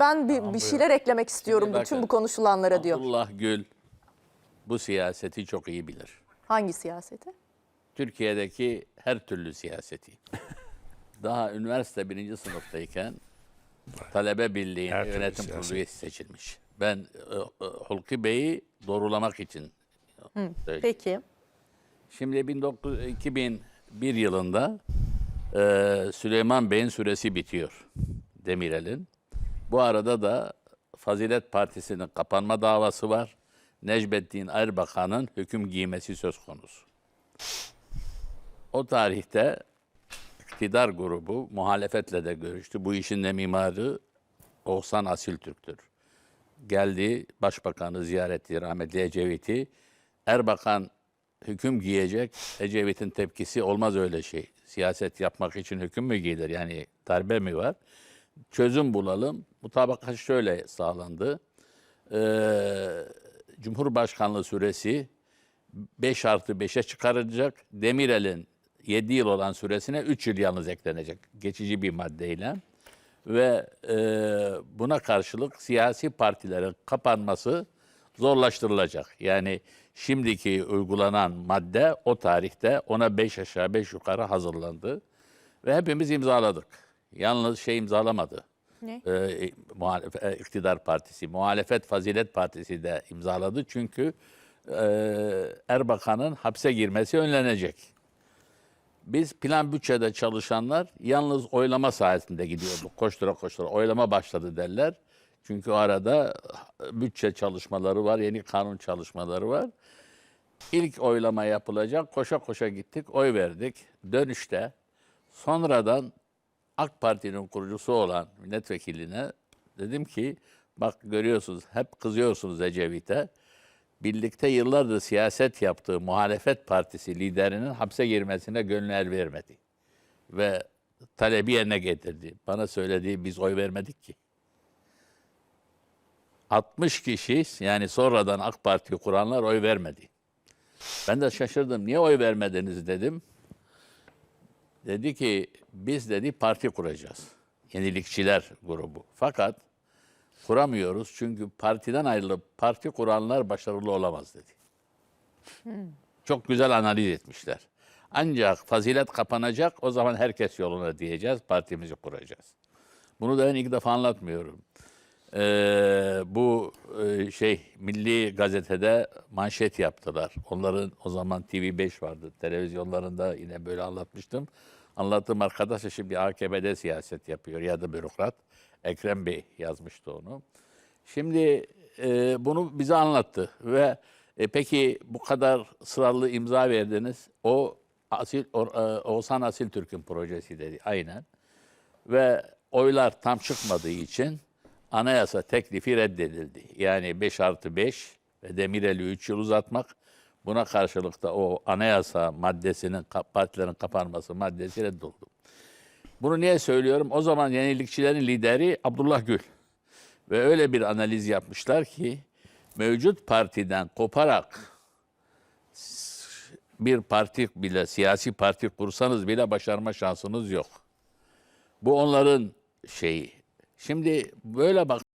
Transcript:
Ben bir, bir şeyler eklemek istiyorum Şimdi bütün bakın, bu konuşulanlara diyor. Abdullah Gül bu siyaseti çok iyi bilir. Hangi siyaseti? Türkiye'deki her türlü siyaseti. Daha üniversite birinci sınıftayken talebe birliği Her türlü yönetim siyaset. kurulu üyesi seçilmiş. Ben e, e, Hulki Bey'i doğrulamak için söyleyeyim. Peki. Şimdi 19, 2001 yılında e, Süleyman Bey'in süresi bitiyor Demirel'in. Bu arada da Fazilet Partisi'nin kapanma davası var. Necmettin Erbakan'ın hüküm giymesi söz konusu. O tarihte iktidar grubu muhalefetle de görüştü. Bu işin de mimarı Oğuzhan Asiltürk'tür. Geldi başbakanı ziyaret etti rahmetli Ecevit'i. Erbakan hüküm giyecek. Ecevit'in tepkisi olmaz öyle şey. Siyaset yapmak için hüküm mü giyilir? Yani darbe mi var? Çözüm bulalım. Mutabakat şöyle sağlandı. Ee, Cumhurbaşkanlığı süresi 5 artı 5'e çıkarılacak. Demirel'in 7 yıl olan süresine 3 yıl yalnız eklenecek. Geçici bir maddeyle. Ve e, buna karşılık siyasi partilerin kapanması zorlaştırılacak. Yani şimdiki uygulanan madde o tarihte ona 5 aşağı 5 yukarı hazırlandı. Ve hepimiz imzaladık. Yalnız şey imzalamadı. Ne? Ee, muhalef, e, iktidar partisi, muhalefet fazilet partisi de imzaladı. Çünkü e, Erbakan'ın hapse girmesi önlenecek. Biz plan bütçede çalışanlar yalnız oylama saatinde gidiyorduk. Koştura koştura oylama başladı derler. Çünkü arada bütçe çalışmaları var, yeni kanun çalışmaları var. İlk oylama yapılacak. Koşa koşa gittik, oy verdik. Dönüşte sonradan AK Parti'nin kurucusu olan milletvekiline dedim ki bak görüyorsunuz hep kızıyorsunuz Ecevit'e. Birlikte yıllardır siyaset yaptığı muhalefet partisi liderinin hapse girmesine gönlü el vermedi. Ve talebi yerine getirdi. Bana söylediği biz oy vermedik ki. 60 kişi yani sonradan AK Parti kuranlar oy vermedi. Ben de şaşırdım. Niye oy vermediniz dedim. Dedi ki biz dedi parti kuracağız. Yenilikçiler grubu. Fakat kuramıyoruz çünkü partiden ayrılıp parti kuranlar başarılı olamaz dedi. Çok güzel analiz etmişler. Ancak fazilet kapanacak o zaman herkes yoluna diyeceğiz, partimizi kuracağız. Bunu da ben ilk defa anlatmıyorum. Ee, bu e, şey Milli Gazete'de manşet yaptılar. Onların o zaman TV5 vardı. Televizyonlarında yine böyle anlatmıştım. Anlattığım arkadaş da şimdi AKP'de siyaset yapıyor ya da bürokrat. Ekrem Bey yazmıştı onu. Şimdi e, bunu bize anlattı ve e, peki bu kadar sıralı imza verdiniz. O Asil o, e, Oğuzhan Asil Türk'ün projesi dedi aynen. Ve oylar tam çıkmadığı için anayasa teklifi reddedildi. Yani 5 artı 5 ve Demirel'i 3 yıl uzatmak. Buna karşılık da o anayasa maddesinin, partilerin kapanması maddesi reddoldu. Bunu niye söylüyorum? O zaman yenilikçilerin lideri Abdullah Gül. Ve öyle bir analiz yapmışlar ki mevcut partiden koparak bir parti bile, siyasi parti kursanız bile başarma şansınız yok. Bu onların şeyi. Şimdi böyle bak